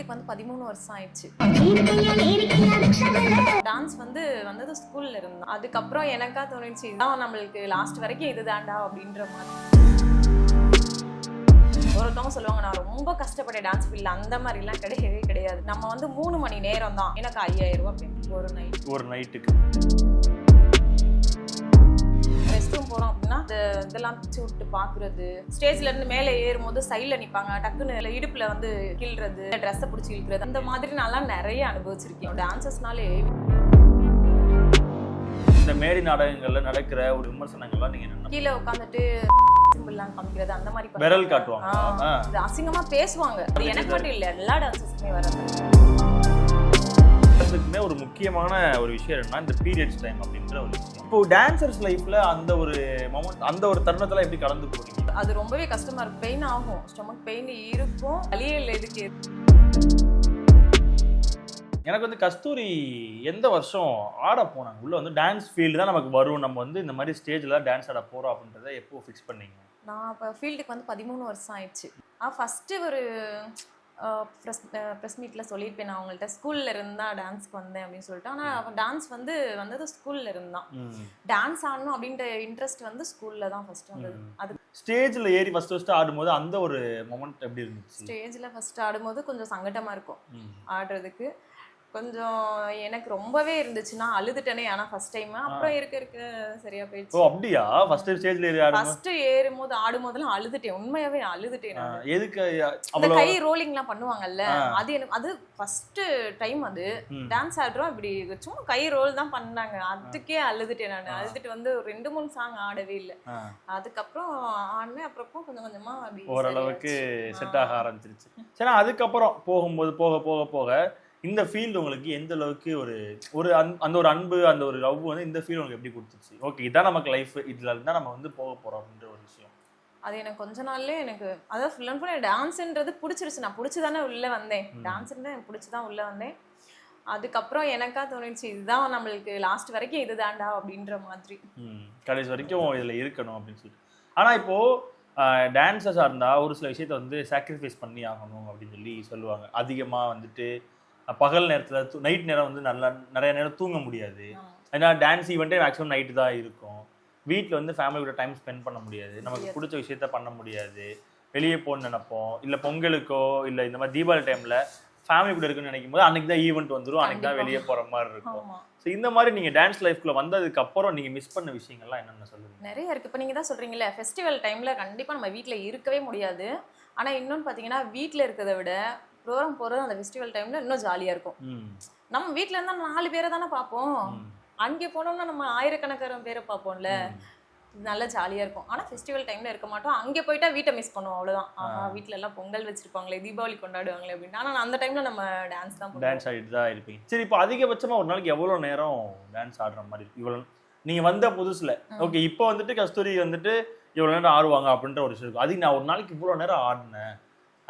ஃபீல்டுக்கு வந்து பதிமூணு வருஷம் ஆயிடுச்சு. டான்ஸ் வந்து வந்தது ஸ்கூல்ல இருந்தோம் அதுக்கப்புறம் எனக்கா தோணுச்சு இதான் நம்மளுக்கு லாஸ்ட் வரைக்கும் இதுதான்டா அப்படின்ற மாதிரி. ஒருத்தவங்க சொல்லுவாங்க நான் ரொம்ப கஷ்டப்பட்டேன் டான்ஸ் ஃபீல்ட்ல அந்த மாதிரிலாம் கிடையவே கிடையாது. நம்ம வந்து மூணு மணி நேரம் தான் எனக்கு ஐயாயிரம் ரூபாய் ஒரு நைட் ஒரு நைட்டுக்கு இந்த இதெல்லாம் பிச்சு விட்டு பாக்குறது. ஸ்டேஜ்ல இருந்து மேலே ஏறும்போது சைட்ல நிப்பாங்க. டக்குன்னு இடுப்புல வந்து கிள்றது ட்ரெஸ்ஸை பிடிச்சி இழுக்கிறது. அந்த மாதிரி நான்லாம் நிறைய அனுபவிச்சிருக்கேன். டான்சஸ்னாலே இந்த மேடை நாடகங்கள்ல நடக்கிற ஒரு விமர்சனங்கள்லாம் நீங்க என்ன கீழே உட்காந்துட்டு சிம்பிள்லாம் காமிக்கிறது அந்த மாதிரி. விரல் காட்டுவாங்க. அசிங்கமா பேசுவாங்க. எனக்கு மட்டும் இல்ல எல்லா டான்சஸ்க்குமே எல்லாத்துக்குமே ஒரு முக்கியமான ஒரு விஷயம் என்னன்னா இந்த பீரியட்ஸ் டைம் அப்படின்ற ஒரு விஷயம். இப்போ டான்சர்ஸ் லைஃப்ல அந்த ஒரு மொமெண்ட் அந்த ஒரு தருணத்துல எப்படி கடந்து போறீங்க? அது ரொம்பவே கஷ்டமா இருக்கும் பெயின் ஆகும். ஸ்டொமக் பெயின் இருக்கும். வலியல் எதுக்கு எனக்கு வந்து கஸ்தூரி எந்த வருஷம் ஆட போனாங்க? உள்ள வந்து டான்ஸ் ஃபீல்டு தான் நமக்கு வரும். நம்ம வந்து இந்த மாதிரி ஸ்டேஜ்ல டான்ஸ் ஆட போறோம் அப்படின்றத எப்போ ஃபிக்ஸ் பண்ணீங்க? நான் இப்போ ஃபீல்டுக்கு வந்து பதிமூணு வருஷம் ஆயிடுச்சு. ஆ ஃபஸ்ட்டு ஒரு ப்ரெஸ் ப்ரெஸ் மீட்டில் சொல்லியிருப்பேன் நான் அவங்கள்ட்ட ஸ்கூலில் இருந்தா டான்ஸ்க்கு வந்தேன் அப்படின்னு சொல்லிட்டு. ஆனால் டான்ஸ் வந்து வந்தது ஸ்கூலில் இருந்தான். டான்ஸ் ஆடணும் அப்படின்ற இன்ட்ரெஸ்ட் வந்து ஸ்கூலில் தான் ஃபஸ்ட்டு வந்தது. அது ஸ்டேஜ்ல ஏறி ஃபர்ஸ்ட் ஃபர்ஸ்ட் ஆடும்போது அந்த ஒரு மொமெண்ட் எப்படி இருந்துச்சு? ஸ்டேஜில் ஃபஸ்ட்டு ஆடும்போது கொஞ்சம் சங்கட்டமாக இருக்கும். ஆடுறதுக்கு. கொஞ்சம் எனக்கு ரொம்பவே இருந்துச்சு நான் அழுதுட்டேனே ஆனால் ஃபஸ்ட் டைம் அப்புறம் இருக்க இருக்க சரியா ஓ போயிடுச்சு அப்படியா ஃபர்ஸ்ட் ஸ்டேஜ்ல ஏறி ஆடும்போது? ஃபர்ஸ்ட் ஏறும் போது ஆடும் போதெல்லாம் அழுதுட்டேன். உண்மையாவே அழுதுட்டேன் நான். எதுக்கு அவ்வளோ? கை ரோலிங்லாம் பண்ணுவாங்கல்ல. அது எனக்கு அது ஃபர்ஸ்ட் டைம் அது. டான்ஸ் ஆடுறோம் இப்படி சும்மா கை ரோல் தான் பண்ணாங்க. அதுக்கே அழுதுட்டேன் நான். அழுதுட்டு வந்து ரெண்டு மூணு சாங் ஆடவே இல்லை. அதுக்கப்புறம் ஆடினேன். அப்புறம் கொஞ்சம் கொஞ்சமா ஓரளவுக்கு. செட் ஆக ஆரம்பிச்சிருச்சு. சரி அதுக்கப்புறம் போகும்போது போக போக போக இந்த ஃபீல்டு உங்களுக்கு எந்த அளவுக்கு ஒரு ஒரு அன்- அந்த ஒரு அன்பு அந்த ஒரு லவ் வந்து இந்த ஃபீல் உங்களுக்கு எப்படி கொடுத்துச்சு? ஓகே இதான் நமக்கு லைஃப் இதுல தான் நம்ம வந்து போக போறோம் அப்படின்ற ஒரு விஷயம். அது எனக்கு கொஞ்ச நாள்லயே எனக்கு அதாவது ஃபுல் அண்ட் ஃபுல் டான்ஸ்ன்றது பிடிச்சிருச்சு. நான் பிடிச்சி தானே உள்ள வந்தேன். டான்ஸ்ன்றது எனக்கு பிடிச்சி தான் உள்ள வந்தேன். அதுக்கப்புறம் எனக்கா தோணுச்சு இதுதான் நம்மளுக்கு லாஸ்ட் வரைக்கும் இதுதான்டா அப்படின்ற மாதிரி. கடைசி வரைக்கும் இதுல இருக்கணும் அப்படின்னு சொல்லிட்டு. ஆனா இப்போ டான்சஸாக இருந்தா ஒரு சில விஷயத்த வந்து சாக்ரிஃபைஸ் பண்ணி ஆகணும் அப்படின்னு சொல்லி சொல்லுவாங்க. அதிகமா வந்துட்டு பகல் நேரத்துல நைட் நேரம் வந்து நல்லா நிறைய நேரம் தூங்க முடியாது. ஏன்னா டான்ஸ் ஈவெண்ட்டே மேக்ஸிமம் நைட்டு தான் இருக்கும். வீட்டில் வந்து ஃபேமிலி கூட டைம் ஸ்பெண்ட் பண்ண முடியாது. நமக்கு. பிடிச்ச விஷயத்த பண்ண முடியாது. வெளியே போகணும்னு நினைப்போம். இல்லை பொங்கலுக்கோ இல்லை இந்த மாதிரி தீபாவளி டைமில் ஃபேமிலி கூட இருக்குன்னு நினைக்கும் போது அன்னைக்கு தான் ஈவெண்ட் வந்துடும் அன்னைக்கு தான். வெளியே போகிற மாதிரி இருக்கும். ஸோ இந்த மாதிரி நீங்கள் டான்ஸ் லைஃப்குள்ள வந்ததுக்கு அப்புறம் நீங்கள் மிஸ் பண்ண விஷயங்கள்லாம் என்னென்ன சொல்லுவீங்க? நிறைய இருக்கு. இப்போ நீங்க தான் சொல்றீங்கல்ல ஃபெஸ்டிவல் டைம்ல கண்டிப்பா நம்ம வீட்ல இருக்கவே முடியாது. ஆனா இன்னொன்னு பாத்தீங்கன்னா வீட்ல இருக்கிறத விட ப்ரோக்ராம் போறது அந்த ஃபெஸ்டிவல் டைம்ல இன்னும் ஜாலியா இருக்கும். நம்ம வீட்ல இருந்தா நாலு பேரை தானே பார்ப்போம். அங்கே போனோம்னா நம்ம ஆயிரக்கணக்கான பேரை பார்ப்போம்ல. நல்லா ஜாலியா இருக்கும். ஆனா ஃபெஸ்டிவல் டைம்ல இருக்க மாட்டோம். அங்கே போயிட்டா வீட்டை மிஸ் பண்ணுவோம் அவ்வளவுதான். ஆஹா வீட்ல எல்லாம் பொங்கல் வச்சிருப்பாங்களே தீபாவளி கொண்டாடுவாங்களே அப்படின்னு. ஆனா அந்த டைம்ல நம்ம டான்ஸ் தான் டான்ஸ் ஆடிட்டு தான் இருப்பீங்க. சரி இப்போ அதிகபட்சமா ஒரு நாளைக்கு எவ்வளோ நேரம் டான்ஸ் ஆடுற மாதிரி இருக்கு? இவ்வளோ நீங்கள் வந்த புதுசுல. ஓகே இப்போ வந்துட்டு கஸ்தூரி வந்துட்டு இவ்வளோ நேரம் ஆடுவாங்க அப்படின்ற ஒரு விஷயம் இருக்கும் அதுக்கு நான் ஒரு நாளைக்கு இவ்வளோ நேரம் ஆடினேன்.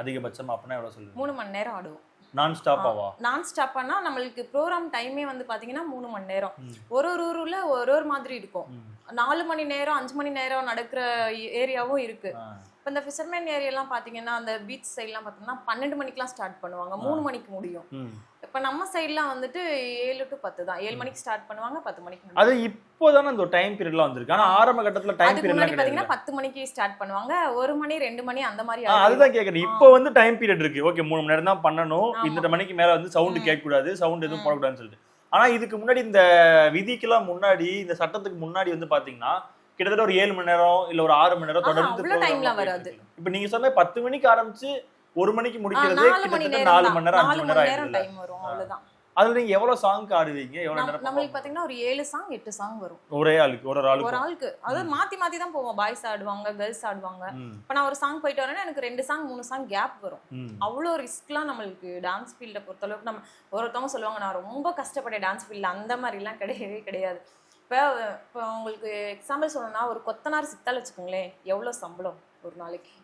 அதிகபட்சமா அப்படின்னா எவ்வளோ சொல்லுங்க மூணு மணி நேரம் ஆடுவோம். நான் ஸ்டாப்பாவா நான் ஸ்டாப்பானா நம்மளுக்கு ப்ரோக்ராம் டைமே வந்து பாத்தீங்கன்னா மூணு மணி நேரம். ஒரு ஒரு ஊர்ல ஒரு ஒரு மாதிரி இருக்கும். நாலு மணி நேரம் அஞ்சு மணி நேரம் நடக்கிற ஏரியாவும் இருக்கு. இப்போ இந்த ஃபிஷர்மேன் ஏரியாலாம் பார்த்தீங்கன்னா அந்த பீச் சைட்லாம் பார்த்தோம்னா பன்னெண்டு மணிக்கெலாம் ஸ்டார்ட் பண்ணுவாங்க. மூணு மணிக்கு முடியும். இப்போ நம்ம சைட்லாம் வந்துட்டு ஏழு டு பத்து தான் ஏழு மணிக்கு ஸ்டார்ட் பண்ணுவாங்க பத்து மணிக்கு. அது இப்போதானே அந்த டைம் பீரியட்லாம் வந்திருக்கு ஆனா ஆரம்ப கட்டத்துல டைம் கிடையாது பார்த்தீங்கன்னா பத்து மணிக்கு ஸ்டார்ட் பண்ணுவாங்க ஒரு மணி ரெண்டு மணி அந்த மாதிரி. அதுதான் கேக்குறேன் இப்போ வந்து டைம் பீரியட் இருக்கு ஓகே மூணு மணி நேரம் தான் பண்ணணும். இந்த மணிக்கு மேல வந்து சவுண்ட் ம். கேட்க கூடாது சவுண்ட் எதுவும். போடக்கூடாதுன்னு சொல்லிட்டு ஆனா இதுக்கு முன்னாடி இந்த விதிக்கெல்லாம் முன்னாடி இந்த சட்டத்துக்கு முன்னாடி வந்து பாத்தீங்கன்னா கிட்டத்தட்ட ஒரு ஏழு மணி நேரம் இல்ல ஒரு ஆறு மணி நேரம் தொடர்ந்து வராது. இப்ப நீங்க சொன்ன பத்து மணிக்கு ஆரம்பிச்சு ஒரு மணிக்கு முடிக்கிறது கிட்டத்தட்ட நேரம் நாலு. மணி நேரம் அஞ்சு மணி நேரம் டைம் வரும் அவ்வளவுதான். அதுல நீங்க எவ்வளவு சாங் ஆடுவீங்க? எவ்வளவு நேரம் நம்மளுக்கு பார்த்தீங்கன்னா ஒரு ஏழு சாங் எட்டு சாங் வரும். ஒரே ஆளுக்கு ஒரு ஒரு ஒரு ஆளுக்கு. ஆளுக்கு அதாவது மாத்தி மாத்தி தான் போவோம். பாய்ஸ் ஆடுவாங்க கேர்ள்ஸ் ஆடுவாங்க. இப்போ நான் ஒரு சாங் போயிட்டு வரேன்னா எனக்கு ரெண்டு சாங் மூணு சாங் கேப் வரும். ம், அவ்வளோ ரிஸ்க்லாம் நம்மளுக்கு டான்ஸ் ஃபீல்டை பொறுத்தளவுக்கு நம்ம ஒருத்தவங்க சொல்லுவாங்க நான் ரொம்ப கஷ்டப்பட்டேன் டான்ஸ் ஃபீல்டில் அந்த மாதிரிலாம் கிடையவே கிடையாது. இப்போ இப்போ உங்களுக்கு எக்ஸாம்பிள் சொல்லணும்னா ஒரு கொத்தனார் சித்தால் வச்சுக்கோங்களேன். எவ்வளோ சம்பளம் ஒரு நாளைக்கு?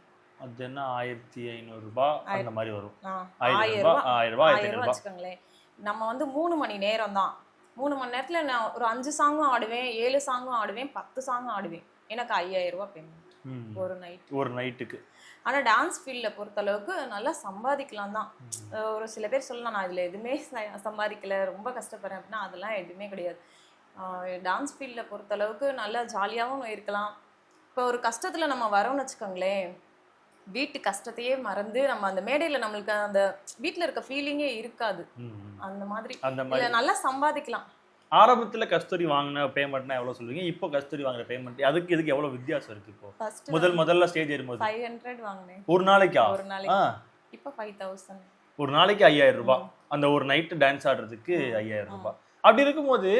அது என்ன ஆயிரத்தி ஐநூறு ரூபாய் அந்த மாதிரி வரும். ஆயிரம் ஆயிரம் ரூபாய் ஆயிரம் ரூபாய் ரூபாய் வச்சுக்கோங்களேன். நம்ம வந்து மூணு மணி நேரம் தான் மூணு மணி நேரத்தில் நான் ஒரு அஞ்சு சாங்கும் ஆடுவேன் ஏழு சாங்கும் ஆடுவேன் பத்து சாங்கும் ஆடுவேன். எனக்கு ஐயாயிரம் ரூபாய் பேமெண்ட். ஒரு நைட் ஒரு நைட்டுக்கு ஆனா டான்ஸ் ஃபீல்ட பொறுத்த அளவுக்கு நல்லா சம்பாதிக்கலாம் தான். ஒரு சில பேர் சொல்லலாம் நான் இதுல எதுவுமே சம்பாதிக்கல ரொம்ப கஷ்டப்படுறேன் அப்படின்னா அதெல்லாம் எதுவுமே கிடையாது. டான்ஸ் ஃபீல்ட பொறுத்த அளவுக்கு நல்லா ஜாலியாகவும் இருக்கலாம். இப்போ ஒரு கஷ்டத்துல நம்ம வரோம்னு வச்சுக்கோங்களேன் வீட்டு கஷ்டத்தையே மறந்து நம்ம அந்த மேடையில நம்மளுக்கு அந்த வீட்ல இருக்க ஃபீலிங்கே இருக்காது. அந்த மாதிரி. அந்த மாதிரி. நல்லா சம்பாதிக்கலாம். ஆரம்பத்துல கஸ்தூரி வாங்கின பேமெண்ட்னா எவ்வளவு சொல்லுவீங்க? இப்போ கஸ்தூரி வாங்குற பேமெண்ட் அதுக்கு இதுக்கு எவ்வளவு வித்தியாசம் இருக்கு இப்போ? முதல் முதல்ல ஸ்டேஜ் ஏறும்போது. ஃபைவ் ஹண்ட்ரட் வாங்கினேன். ஒரு நாளைக்கா? ஒரு நாளைக்கு. இப்போ ஃபைவ் தௌசண்ட் ஒரு நாளைக்கு ஐயாயிரம் ரூபாய். அந்த ஒரு நைட்டு டான்ஸ் ஆடுறதுக்கு ஐயாயிரம் ரூபாய். அப்படி இருக்கும்போது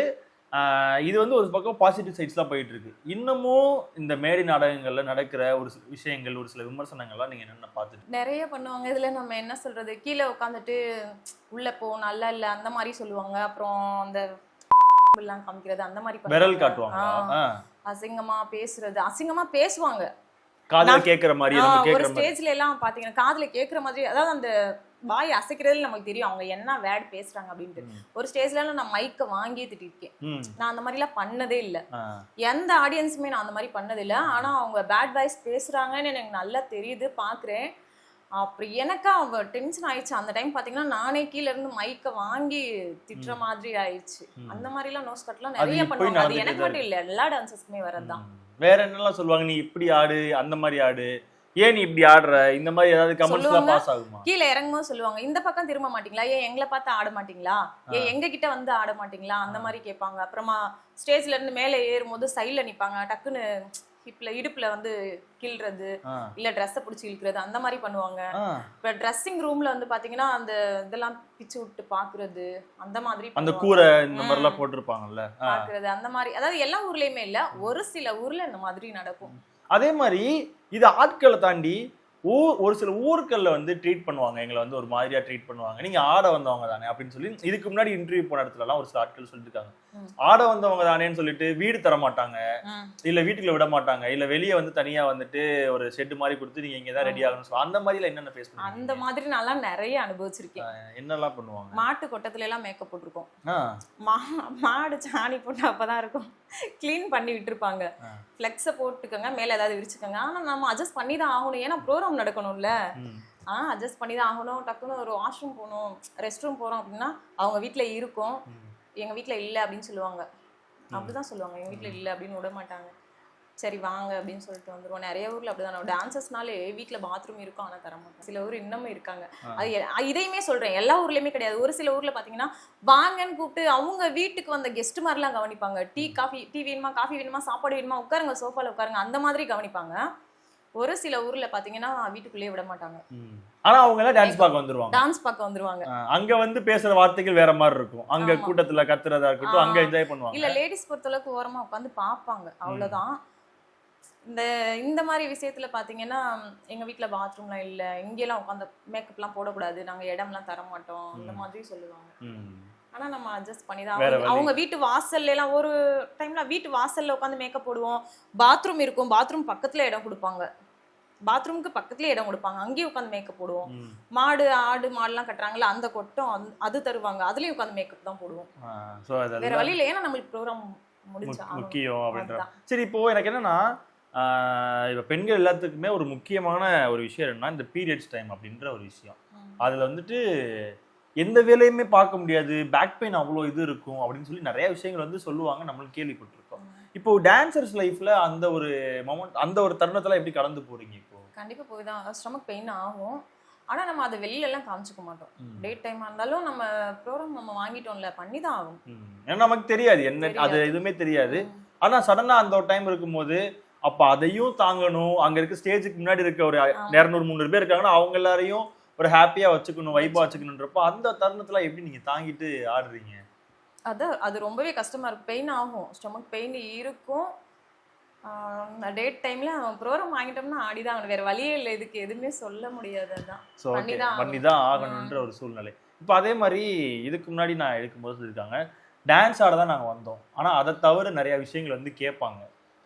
இது வந்து ஒரு பக்கம் பாசிட்டிவ் சைட்ஸ் தான் போயிட்டு இருக்கு இன்னமும் இந்த மேடை நாடகங்கள்ல நடக்கிற ஒரு சில விஷயங்கள் ஒரு சில விமர்சனங்கள்லாம் நீங்க என்னென்ன பார்த்துட்டு? நிறைய பண்ணுவாங்க. இதுல நம்ம என்ன சொல்றது? கீழே உட்காந்துட்டு உள்ள போ நல்லா இல்ல. அந்த மாதிரி சொல்லுவாங்க. அப்புறம் அந்த எல்லாம் காமிக்கிறது அந்த மாதிரி விரல். காட்டுவாங்க. அசிங்கமா பேசுறது. அசிங்கமா பேசுவாங்க. காதுல கேட்கிற மாதிரி ஒரு ஸ்டேஜ்ல எல்லாம் பாத்தீங்கன்னா காதுல கேக்குற மாதிரி அதாவது அந்த வாய் அசைக்கிறதுல நமக்கு தெரியும் அவங்க என்ன வேர்ட் பேசுறாங்க அப்படின்ட்டு. ஒரு ஸ்டேஜ்ல நான் மைக்க வாங்கியே திட்டிருக்கேன். நான் அந்த மாதிரி எல்லாம் பண்ணதே இல்ல. எந்த ஆடியன்ஸுமே நான் அந்த மாதிரி பண்ணதில்ல ஆனா அவங்க பேட் வாய்ஸ் பேசுறாங்கன்னு எனக்கு நல்லா தெரியுது பாக்குறேன். அப்புறம் எனக்கா அவங்க டென்ஷன் ஆயிடுச்சு. அந்த டைம் பாத்தீங்கன்னா நானே கீழ இருந்து மைக்க வாங்கி திட்டுற மாதிரி ஆயிடுச்சு. அந்த மாதிரி எல்லாம் நோஸ் கட்லாம் நிறைய பண்ணுவாங்க. அது எனக்கு மட்டும் இல்ல எல்லா டான்சஸ்க்குமே வரதுதான். வேற என்னெல்லாம் சொல்லுவாங்க? நீ இப்படி ஆடு அந்த மாதிரி ஆடு. ஏன் நீ இப்படி ஆடுற? இந்த மாதிரி ஏதாவது கமெண்ட்ஸ்லாம். பாஸ் ஆகுமா? கீழே இறங்கும்போது சொல்லுவாங்க இந்த பக்கம் திரும்ப மாட்டீங்களா? ஏன் எங்களை பார்த்து ஆட மாட்டீங்களா? ஏன் எங்க கிட்ட வந்து ஆட மாட்டீங்களா? அந்த மாதிரி கேட்பாங்க. அப்புறமா ஸ்டேஜ்ல இருந்து மேலே ஏறும்போது சைட்ல நிப்பாங்க. டக்குன்னு ஹிப்ல இடுப்புல வந்து கிள்றது. இல்ல ட்ரெஸ்ஸை பிடிச்சி இழுக்கிறது அந்த மாதிரி பண்ணுவாங்க. இப்ப ட்ரெஸ்ஸிங் ரூம்ல வந்து பாத்தீங்கன்னா அந்த இதெல்லாம் பிச்சு விட்டு பாக்குறது அந்த மாதிரி அந்த. கூரை இந்த ம். மாதிரிலாம் போட்டிருப்பாங்கல்ல. பாக்குறது அந்த மாதிரி. அதாவது எல்லா ஊர்லயுமே இல்ல ஒரு சில ஊர்ல இந்த மாதிரி நடக்கும். அதே மாதிரி இது ஆட்களை தாண்டி ஊர் ஒரு சில ஊர்கள்ல வந்து ட்ரீட் பண்ணுவாங்க எங்களை வந்து ஒரு மாதிரியா ட்ரீட் பண்ணுவாங்க. நீங்க ஆட வந்தவங்க தானே அப்படின்னு சொல்லி இதுக்கு முன்னாடி இன்டர்வியூ போன இடத்துல எல்லாம் ஒரு சில ஆட்கள் சொல்லியிருக்காங்க ம். ஆட வந்தவங்க தானேன்னு சொல்லிட்டு வீடு தர மாட்டாங்க. இல்ல வீட்டுக்குள்ள விட மாட்டாங்க. இல்ல வெளியே வந்து தனியா வந்துட்டு ஒரு ஷெட் மாதிரி கொடுத்து நீங்க இங்க தான் ரெடி ஆகணும்னு சொல்லுவாங்க அந்த மாதிரில என்னென்ன ஃபேஸ் அந்த பண்ணுவாங்க மாதிரி நான்லாம் நிறைய அனுபவிச்சிருக்கேன். என்னெல்லாம் பண்ணுவாங்க? மாட்டு கொட்டத்துல எல்லாம் மேக்கப் போட்டிருக்கோம் மாடு சாணி போட்டு அப்பதான் இருக்கும். க்ளீன் பண்ணி விட்டுருப்பாங்க. ஃப்ளெக்ஸை போட்டுக்கோங்க மேல ஏதாவது விரிச்சுக்கோங்க. ஆனா நம்ம அட்ஜஸ்ட் பண்ணி தான் ஆகணும். ஏன்னா ப்ரோக்ராம் நடக்கணும்ல. ம். ஆ அட்ஜஸ்ட் பண்ணி தான் ஆகணும். டக்குன்னு ஒரு வாஷ்ரூம் போகணும் ரெஸ்ட் ரூம் போறோம் அப்படின்னா அவங்க வீட்ல இருக்கும். எங்க வீட்ல இல்ல அப்படின்னு சொல்லுவாங்க. அப்படிதான் சொல்லுவாங்க. எங்க வீட்ல இல்ல அப்படின்னு விட மாட்டாங்க. சரி வாங்க அப்படின்னு சொல்லிட்டு வந்துருவோம். நிறைய ஊர்ல அப்படிதான். டான்சஸ்னாலே வீட்ல பாத்ரூம் இருக்கும் ஆனா தர மாட்டாங்க. சில ஊர் இன்னமும் இருக்காங்க. அது இதையுமே சொல்றேன். எல்லா ஊர்லயுமே கிடையாது. ஒரு சில ஊர்ல பாத்தீங்கன்னா வாங்கன்னு கூப்பிட்டு அவங்க வீட்டுக்கு வந்த கெஸ்ட் மாதிரிலாம் கவனிப்பாங்க. டீ காஃபி டீ வேணுமா காஃபி வேணுமா சாப்பாடு வேணுமா உட்காருங்க சோஃபால உட்காருங்க அந்த மாதிரி கவனிப்பாங்க. ஒரு சில ஊர்ல பாத்தீங்கன்னா வீட்டுக்குள்ளேயே விட மாட்டாங்க. ஆனா அவங்க எல்லாம் டான்ஸ் பார்க்க வந்துருவாங்க. டான்ஸ் பார்க்க வந்துருவாங்க. அங்க வந்து பேசுற வார்த்தைகள் வேற மாதிரி இருக்கும். அங்க. கூட்டத்துல கத்துறதா இருக்கட்டும் அங்க. என்ஜாய் பண்ணுவாங்க. இல்ல லேடிஸ் பொறுத்தளவுக்கு ஓரமா உட்காந்து பார்ப்பாங்க. அவ்வளவுதான். இந்த இந்த மாதிரி விஷயத்துல பாத்தீங்கன்னா எங்க வீட்ல பாத்ரூம்லாம் இல்ல. இங்கெல்லாம் உட்காந்து மேக்கப்லாம் போடக்கூடாது. நாங்க இடம்லாம் தர மாட்டோம். அந்த. மாதிரி சொல்லுவாங்க. ஆனா நம்ம அட்ஜஸ்ட் பண்ணி தான். அவங்க வீட்டு வாசல்ல எல்லாம் ஒரு டைம்ல வீட்டு வாசல்ல உட்காந்து மேக்கப் போடுவோம். பாத்ரூம் இருக்கும். பாத்ரூம் பக்கத்துல இடம் கொடுப்பாங்க. பாத்ரூமுக்கு பக்கத்துலயே இடம் கொடுப்பாங்க. அங்கேயும் உட்காந்து மேக்கப் போடுவோம். மாடு ஆடு மாடுலாம் கட்டுறாங்கல்ல அந்த கொட்டம் அது தருவாங்க. அதுலயும் உட்காந்து மேக்கப் தான் போடுவோம். வேற அதெல்லாம் வழி இல்லை ஏன்னா நம்மளுக்கு ப்ரோக்ராம் முக்கியம் அப்படின்ற. சரி இப்போ எனக்கு என்னன்னா இப்ப பெண்கள் எல்லாத்துக்குமே ஒரு முக்கியமான ஒரு விஷயம் என்னன்னா இந்த பீரியட்ஸ் டைம் அப்படின்ற ஒரு விஷயம். அதுல வந்துட்டு எந்த வேலையுமே பார்க்க முடியாது. பேக் பெயின் அவ்வளோ இது இருக்கும் அப்படின்னு சொல்லி நிறைய விஷயங்கள் வந்து சொல்லுவாங்க. நம்மளும் கேள்விப்பட்டிருக்கோம். இப்போ டான்சர்ஸ் லைஃப்ல அந்த ஒரு மொமெண்ட் அந்த ஒரு தருணத்துல எப்படி கடந்து போறீங்க இப்போ? கண்டிப்பா போய் தான் ஸ்டொமக் பெயின் ஆகும். ஆனா நம்ம அதை வெளியில எல்லாம் காமிச்சுக்க மாட்டோம். டேட் டைமா இருந்தாலும் நம்ம ப்ரோக்ராம் நம்ம வாங்கிட்டோம்ல பண்ணி தான் ஆகும். ஏன்னா நமக்கு தெரியாது. என்ன அது. எதுவுமே தெரியாது. ஆனா சடனா அந்த ஒரு டைம் இருக்கும்போது அப்ப அதையும் தாங்கணும். அங்க இருக்க ஸ்டேஜுக்கு முன்னாடி இருக்க ஒரு. இரநூறு முந்நூறு பேர் இருக்காங்கன்னா அவங்க எல்லாரையும் ஒரு ஹாப்பியா வச்சுக்கணும் வைபா வச்சுக்கணுன்றப்போ அந்த தருணத்துல எப்படி நீங்க தாங்கிட்டு ஆடுறீங்க? அது அது ரொம்பவே கஷ்டமா இருக்கும் பெயின் ஆகும். ஸ்டொமக் பெயின் இருக்கும். டேட் டைம்ல ப்ரோக்ராம் வாங்கிட்டோம்னா ஆடிதான் ஆகணும். வேற வழியே இல்லை. இதுக்கு எதுவுமே சொல்ல முடியாது அதான். பண்ணி தான் ஆகணுன்ற ஒரு சூழ்நிலை. இப்போ அதே மாதிரி இதுக்கு முன்னாடி நான் எடுக்கும்போது சொல்லியிருக்காங்க டான்ஸ் ஆட தான் நாங்கள் வந்தோம். ஆனால் அதை தவிர நிறைய விஷயங்கள் வந்து கேட்பாங்க.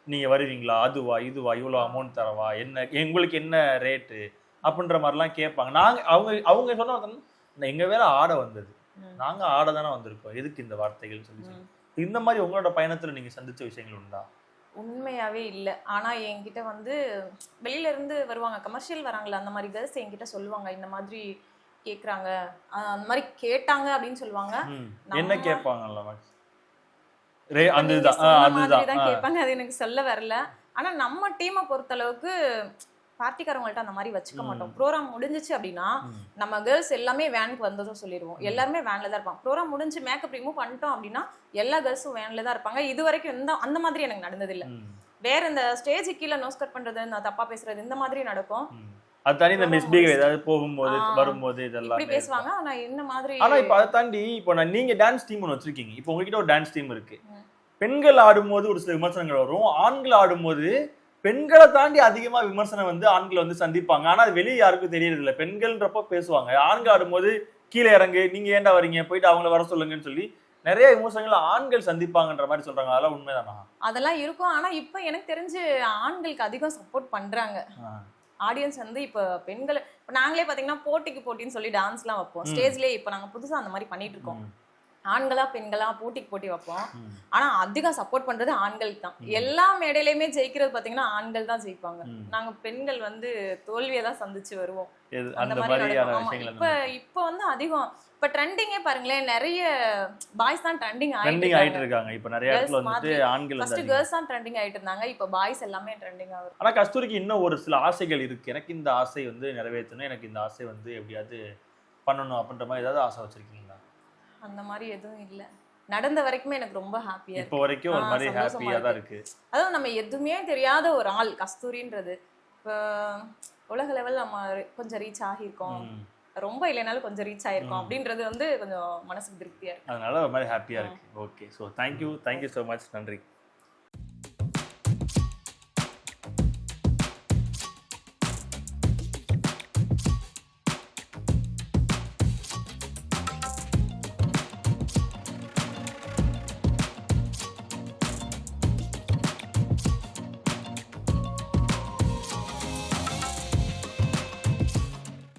நீங்கள் வருவீங்களா? அதுவா? இதுவா? இவ்வளோ அமௌண்ட் தரவா? என்ன எங்களுக்கு என்ன ரேட்டு அப்படின்ற மாதிரிலாம் கேட்பாங்க. நாங்கள் அவங்க அவங்க சொன்ன வார்த்தை, எங்க வேலை ஆட வந்தது. நாங்க ஆட தானே வந்திருக்கோம். எதுக்கு இந்த வார்த்தைகள் சொல்லி. இந்த மாதிரி உங்களோட பயணத்துல நீங்க சந்திச்ச விஷயங்கள் உண்டா? உண்மையாவே இல்லை. ஆனா என்கிட்ட வந்து வெளியில இருந்து வருவாங்க. கமர்ஷியல் வராங்கல்ல அந்த மாதிரி கேர்ள்ஸ் என்கிட்ட சொல்லுவாங்க. இந்த மாதிரி கேக்குறாங்க. அந்த மாதிரி கேட்டாங்க அப்படின்னு சொல்லுவாங்க. என்ன கேட்பாங்கல்ல அதுதான். கேட்பாங்க. அது எனக்கு சொல்ல வரல. ஆனா நம்ம டீமை பொறுத்த அளவுக்கு பார்ட்டிக்காரவங்கள்ட்ட அந்த மாதிரி வச்சுக்க மாட்டோம். ப்ரோக்ராம் முடிஞ்சிச்சு அப்படின்னா. நம்ம கேர்ள்ஸ் எல்லாமே வேனுக்கு வந்ததும் சொல்லிடுவோம். எல்லாருமே வேன்ல தான் இருப்பாங்க. ப்ரோக்ராம் முடிஞ்சு மேக்கப் ரிமூவ் பண்ணிட்டோம் அப்படின்னா எல்லா கேர்ள்ஸும் வேன்ல தான் இருப்பாங்க. இது வரைக்கும் இந்த அந்த மாதிரி எனக்கு நடந்தது இல்ல ம். வேற இந்த ஸ்டேஜ் கீழே நோஸ் கட் பண்றது நான் தப்பா பேசுறது இந்த மாதிரி நடக்கும். அது தாண்டி இந்த மிஸ்பிஹேவ் ஏதாவது போகும்போது. வரும்போது இதெல்லாம் இப்படி பேசுவாங்க. ஆனா இந்த மாதிரி ஆனா இப்ப அதை தாண்டி இப்போ நான் நீங்க டான்ஸ் டீம் ஒன்று வச்சிருக்கீங்க. இப்போ உங்ககிட்ட ஒரு டான்ஸ் டீம் இருக்கு. பெண்கள் ஆடும்போது ஒரு சில விமர்சனங்கள் வரும். ஆண்கள் ஆடும்போது பெண்களை தாண்டி அதிகமா விமர்சனம் வந்து ஆண்கள் வந்து சந்திப்பாங்க. ஆனா அது வெளியே யாருக்கும் தெரியறது இல்ல பெண்கள்ன்றப்ப பேசுவாங்க. ஆண்கள் ஆடும்போது கீழே இறங்கு நீங்க ஏன்டா வரீங்க? போயிட்டு அவங்கள வர சொல்லுங்கன்னு சொல்லி நிறைய விமர்சனங்கள் ஆண்கள் சந்திப்பாங்கன்ற மாதிரி சொல்றாங்க. அதெல்லாம் உண்மைதானா? அதெல்லாம் இருக்கும். ஆனா இப்ப எனக்கு தெரிஞ்சு ஆண்களுக்கு அதிகம் சப்போர்ட் பண்றாங்க. ஆடியன்ஸ் வந்து இப்போ பெண்கள் இப்போ நாங்களே பார்த்தீங்கன்னா போட்டிக்கு போட்டின்னு சொல்லி டான்ஸ்லாம் வைப்போம். ம். ஸ்டேஜ்லேயே இப்போ நாங்கள் புதுசாக அந்த மாதிரி பண்ணிட்டு இருக்கோம். ஆண்களா பெண்களா போட்டிக்கு போட்டி வைப்போம். ஆனா அதிகம் சப்போர்ட் பண்றது ஆண்கள் தான். எல்லா மேடையிலயுமே ஜெயிக்கிறது பாத்தீங்கன்னா ஆண்கள் தான் ஜெயிப்பாங்க. நாங்க பெண்கள் வந்து தோல்வியை தான் சந்திச்சு வருவோம். அந்த மாதிரி இப்ப இப்ப வந்து அதிகம். இப்ப ட்ரெண்டிங்கே பாருங்களேன் நிறைய பாய்ஸ் தான் ட்ரெண்டிங் ஆயிட்டு இருக்காங்க. இப்ப நிறைய இடத்துல வந்துட்டு. ஆண்கள் ஃபர்ஸ்ட். கேர்ள்ஸ் தான் ட்ரெண்டிங் ஆயிட்டு இருந்தாங்க. இப்ப பாய்ஸ் எல்லாமே ட்ரெண்டிங் ஆகுது. ஆனா கஸ்தூரிக்கு இன்னும் ஒரு சில ஆசைகள் இருக்கு. எனக்கு இந்த ஆசை வந்து நிறைவேற்றணும். எனக்கு இந்த ஆசை வந்து எப்படியாவது பண்ணணும் அப்படின்ற மாதிரி ஏதாவது ஆசை வச்சிருக்கீங்களா? அந்த மாதிரி எதுவும் இல்ல. நடந்த வரைக்குமே எனக்கு ரொம்ப ஹாப்பியா இப்போ வரைக்கும் ஒரு மாதிரி ஹாப்பியா தான் இருக்கு. அதுவும் நம்ம எதுவுமே தெரியாத ஒரு ஆள் கஸ்தூரின்றது. இப்போ உலக லெவல் நம்ம கொஞ்சம் ரீச் ஆகியிருக்கோம். ரொம்ப இல்லைனாலும் கொஞ்சம் ரீச் ஆயிருக்கோம். அப்படின்றது வந்து கொஞ்சம் மனசுக்கு திருப்தியா இருக்கு. அதனால ஒரு மாதிரி ஹாப்பியா இருக்கு. Okay so thank you thank you so much நன்றி.